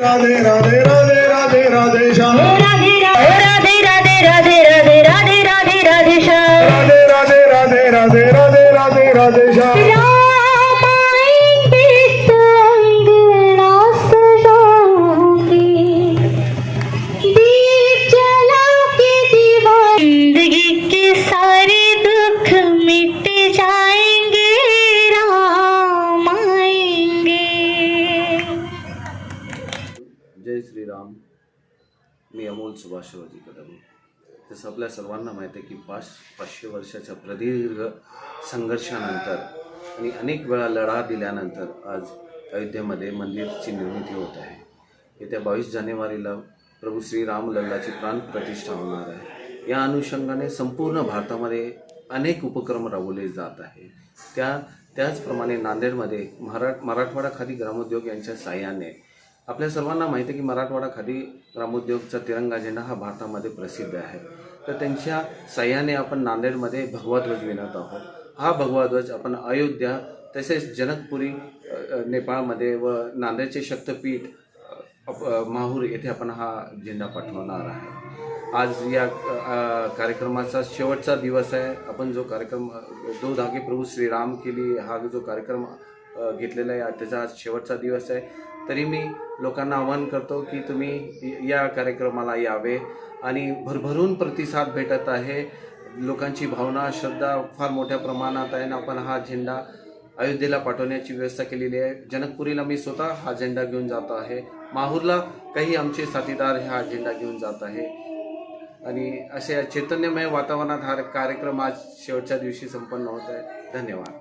রাধে রাধে রাধে রাধে রাধে শ্যাম রাধে রাধে রাধে রাধে রাধে রাধে রাধে রাধে শ্যাম রাধে রাধে রাধে রাধে রাধে जय श्रीराम. मी अमोल सुभाष सुभाषरावजी कदम. तसं आपल्या सर्वांना माहीत आहे की पाच पाचशे वर्षाच्या प्रदीर्घ संघर्षानंतर आणि अनेक वेळा लढा दिल्यानंतर आज अयोध्येमध्ये मंदिरची निर्मिती होत आहे. येत्या बावीस जानेवारीला प्रभू श्रीराम लल्लाची प्राणप्रतिष्ठा होणार आहे. या अनुषंगाने संपूर्ण भारतामध्ये अनेक उपक्रम राबवले जात आहे. त्या त्याचप्रमाणे नांदेडमध्ये मरा मराठवाडा खादी ग्रामोद्योग यांच्या साह्याने आपल्या सर्वांना माहिती आहे की मराठवाडा खादी ग्रामोद्योगचा तिरंगा झेंडा हा भारतामध्ये प्रसिद्ध आहे. तर त्यांच्या सह्याने आपण नांदेडमध्ये भगवा ध्वज विणत आहोत. हा भगवा ध्वज आपण अयोध्या तसेच जनकपुरी नेपाळमध्ये व नांदेडचे शक्तपीठ माहूर येथे आपण हा झेंडा पाठवणार आहे. आज या कार्यक्रमाचा शेवटचा दिवस आहे. आपण जो कार्यक्रम दो धागे प्रभू श्रीराम केली हा जो कार्यक्रम घेतलेला आहे. त्याचा आज शेवटचा दिवस आहे. तरी मी लोकांना आवाहन करतो की तुम्ही या कार्यक्रमाला यावे आणि भरभरून प्रतिसाद भेटत आहे. लोकांची भावना श्रद्धा फार मोठ्या प्रमाणात आहे आणि आपण हा झेंडा अयोध्येला पाठवण्याची व्यवस्था केलेली आहे. जनकपुरीला मी स्वतः हा झेंडा घेऊन जातो आहे. माहूरला काही आमचे साथीदार हा झेंडा घेऊन जात आहे. आणि अशा चैतन्यमय वातावरणात हा कार्यक्रम आज शेवटच्या दिवशी संपन्न होत आहे. धन्यवाद.